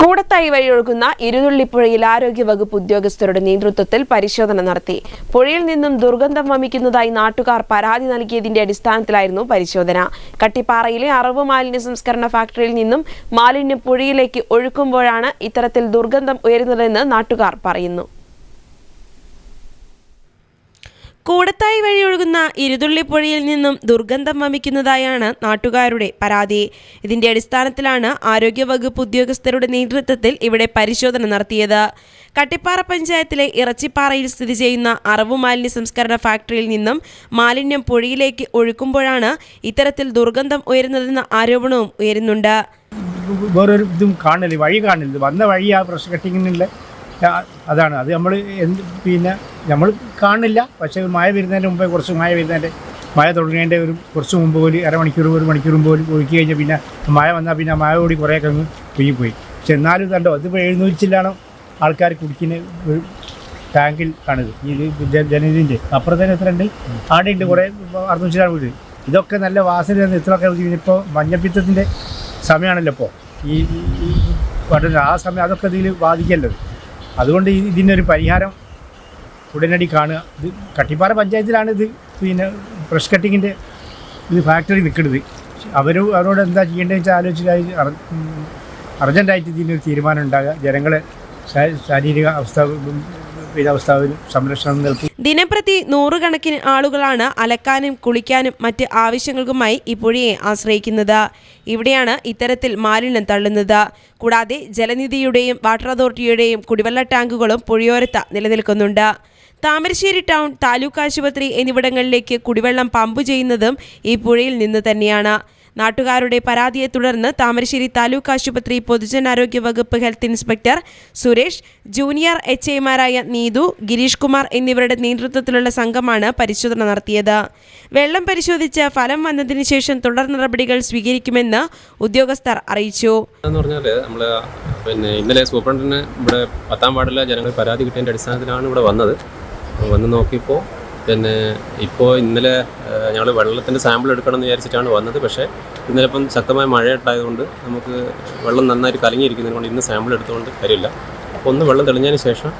കൂടത്തായി വഴിയൊഴുകുന്ന ഇരുതുള്ളിപ്പുഴയിൽ ആരോഗ്യവകുപ്പ് ഉദ്യോഗസ്ഥരുടെ നേതൃത്വത്തിൽ പരിശോധന നടത്തി. പുഴയിൽ നിന്നും ദുർഗന്ധം വമിക്കുന്നതായി നാട്ടുകാർ പരാതി നൽകിയതിന്റെ അടിസ്ഥാനത്തിലായിരുന്നു പരിശോധന. കട്ടിപ്പാറയിലെ അറവ് മാലിന്യ സംസ്കരണ ഫാക്ടറിയിൽ നിന്നും മാലിന്യം പുഴയിലേക്ക് ഒഴുക്കുമ്പോഴാണ് ഇത്തരത്തിൽ ദുർഗന്ധം ഉയരുന്നതെന്ന് നാട്ടുകാർ പറയുന്നു. കൂടത്തായി വഴി ഒഴുകുന്ന ഇരുതുള്ളിപ്പുഴയിൽ നിന്നും ദുർഗന്ധം വമിക്കുന്നതായാണ് നാട്ടുകാരുടെ പരാതി. ഇതിന്റെ അടിസ്ഥാനത്തിലാണ് ആരോഗ്യവകുപ്പ് ഉദ്യോഗസ്ഥരുടെ നേതൃത്വത്തിൽ ഇവിടെ പരിശോധന നടത്തിയത്. കട്ടിപ്പാറ പഞ്ചായത്തിലെ ഇറച്ചിപ്പാറയിൽ സ്ഥിതി ചെയ്യുന്ന അറവു മാലിന്യ സംസ്കരണ ഫാക്ടറിയിൽ നിന്നും മാലിന്യം പുഴയിലേക്ക് ഒഴുക്കുമ്പോഴാണ് ഇത്തരത്തിൽ ദുർഗന്ധം ഉയരുന്നതെന്ന ആരോപണവും ഉയരുന്നുണ്ട്. വേറൊരു ഇതും വഴി കാണില്ല. വന്ന വഴി ആ കട്ടിങ്ങിനുള്ള അതാണ്. അത് നമ്മൾ എന്ത് പിന്നെ നമ്മൾ കാണില്ല. പക്ഷേ മഴ വരുന്നതിന്റെ മുമ്പേ കുറച്ച് മഴ വരുന്നതിന്റെ മഴ തുടങ്ങേണ്ട ഒരു കുറച്ച് മുമ്പ് പോലും അരമണിക്കൂർ ഒരു മണിക്കൂർ മുമ്പ് പോലും ഒഴുക്കി കഴിഞ്ഞാൽ പിന്നെ മഴ വന്നാൽ പിന്നെ മഴ കൂടി കുറേയൊക്കെ അങ്ങ് പോയി പക്ഷെ എന്നാലും കണ്ടോ ഇതിപ്പോൾ എഴുന്നൂറ്റിലാണ് ആൾക്കാർ കുടിക്കുന്ന ഒരു ടാങ്കിൽ ആണിത്. ഇത് ജനതിന്റെ തന്നെ എത്ര ഉണ്ട്? ആടെ ഉണ്ട് കുറേ അറുന്നൂറ്റിലാണ് വീട്. ഇതൊക്കെ നല്ല വാസന തന്നെ ഇത്രയൊക്കെ ഇപ്പോൾ മഞ്ഞപ്പിത്തത്തിന്റെ സമയമാണല്ലോ ഇപ്പോൾ ഈ പഠനം ആ സമയം അതൊക്കെ ഇതിൽ ബാധിക്കല്ലോ. അതുകൊണ്ട് ഇതിനൊരു പരിഹാരം ഉടനടി കാണുക. ഇത് കട്ടിപ്പാറ പഞ്ചായത്തിലാണ് ഇത് പിന്നെ ഫ്രഷ് കട്ടിങ്ങിന്റെ ഇത് ഫാക്ടറി നിൽക്കുന്നത്. അവർ അവരോട് എന്താ ചെയ്യേണ്ടതെന്ന് വെച്ചാൽ ആലോചിച്ചിട്ട് അർജന്റായിട്ട് ഇതിനൊരു തീരുമാനം ഉണ്ടാകുക. ജനങ്ങളെ ശാരീരിക അവസ്ഥ പിന്നെ അവസ്ഥാവിന് സംരക്ഷണം നൽകി. ദിനംപ്രതി നൂറുകണക്കിന് ആളുകളാണ് അലക്കാനും കുളിക്കാനും മറ്റ് ആവശ്യങ്ങൾക്കുമായി ഈ പുഴയെ ആശ്രയിക്കുന്നത്. ഇവിടെയാണ് ഇത്തരത്തിൽ മാലിന്യം തള്ളുന്നത്. കൂടാതെ ജലനിധിയുടെയും വാട്ടർ അതോറിറ്റിയുടെയും കുടിവെള്ള ടാങ്കുകളും പുഴയോരത്ത് നിലനിൽക്കുന്നുണ്ട്. താമരശ്ശേരി ടൗൺ താലൂക്ക് ആശുപത്രി എന്നിവിടങ്ങളിലേക്ക് കുടിവെള്ളം പമ്പ് ചെയ്യുന്നതും ഈ പുഴയിൽ നിന്ന് തന്നെയാണ്. നാട്ടുകാരുടെ പരാതിയെ തുടർന്ന് താമരശ്ശേരി താലൂക്ക് ആശുപത്രി പൊതുജനാരോഗ്യ വകുപ്പ് health inspector Suresh junior H ഐമാരായ നീതു ഗിരീഷ് കുമാർ എന്നിവരുടെ നേതൃത്വത്തിലുള്ള സംഘമാണ് പരിശോധന നടത്തിയത്. വെള്ളം പരിശോധിച്ച് ഫലം വന്നതിന് ശേഷം തുടർ നടപടികൾ സ്വീകരിക്കുമെന്ന് ഉദ്യോഗസ്ഥർ അറിയിച്ചു. പിന്നെ ഇന്നലെ സൂപ്രണ്ടിന് ഇവിടെ പത്താം വാർഡിലെ ജനങ്ങൾ പരാതി കിട്ടിയതിന്റെ അടിസ്ഥാനത്തിലാണ് ഇവിടെ വന്നത്. വന്ന് നോക്കിയപ്പോൾ പിന്നെ ഇപ്പോൾ ഇന്നലെ ഞങ്ങൾ വെള്ളത്തിന്റെ സാമ്പിൾ എടുക്കണമെന്ന് വിചാരിച്ചിട്ടാണ് വന്നത്. പക്ഷേ ഇന്നലെ ഇപ്പം ശക്തമായ മഴ ഉണ്ടായതുകൊണ്ട് നമുക്ക് വെള്ളം നന്നായിട്ട് കലങ്ങിയിരിക്കുന്നത് കൊണ്ട് ഇന്ന് സാമ്പിൾ എടുത്തുകൊണ്ട് കാര്യമില്ല. അപ്പോൾ ഒന്ന് വെള്ളം തെളിഞ്ഞതിന് ശേഷം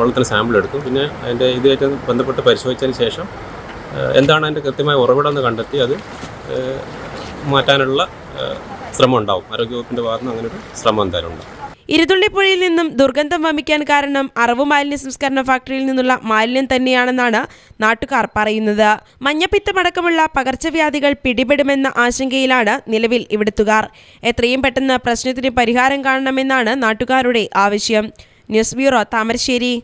വെള്ളത്തിന്റെ സാമ്പിൾ എടുത്തു. പിന്നെ അതിന്റെ ഇതുമായിട്ട് ബന്ധപ്പെട്ട് പരിശോധിച്ചതിന് ശേഷം എന്താണ് അതിന്റെ കൃത്യമായ ഉറവിടം എന്ന് കണ്ടെത്തി അത് മാറ്റാനുള്ള ശ്രമം ഉണ്ടാവും. ആരോഗ്യവകുപ്പിന്റെ ഭാഗത്തുനിന്ന് അങ്ങനെ ഒരു ശ്രമം എന്തായാലും ഉണ്ടാവും. ഇരുതുള്ളിപ്പുഴയിൽ നിന്നും ദുർഗന്ധം വമിക്കാൻ കാരണം അറവ് മാലിന്യ സംസ്കരണ ഫാക്ടറിയിൽ നിന്നുള്ള മാലിന്യം തന്നെയാണെന്നാണ് നാട്ടുകാർ പറയുന്നത്. മഞ്ഞപ്പിത്തമടക്കമുള്ള പകർച്ചവ്യാധികൾ പിടിപെടുമെന്ന ആശങ്കയിലാണ് നിലവിൽ ഇവിടുത്തുകാർ. എത്രയും പെട്ടെന്ന് പ്രശ്നത്തിന് പരിഹാരം കാണണമെന്നാണ് നാട്ടുകാരുടെ ആവശ്യം. News bureau Thamarassery.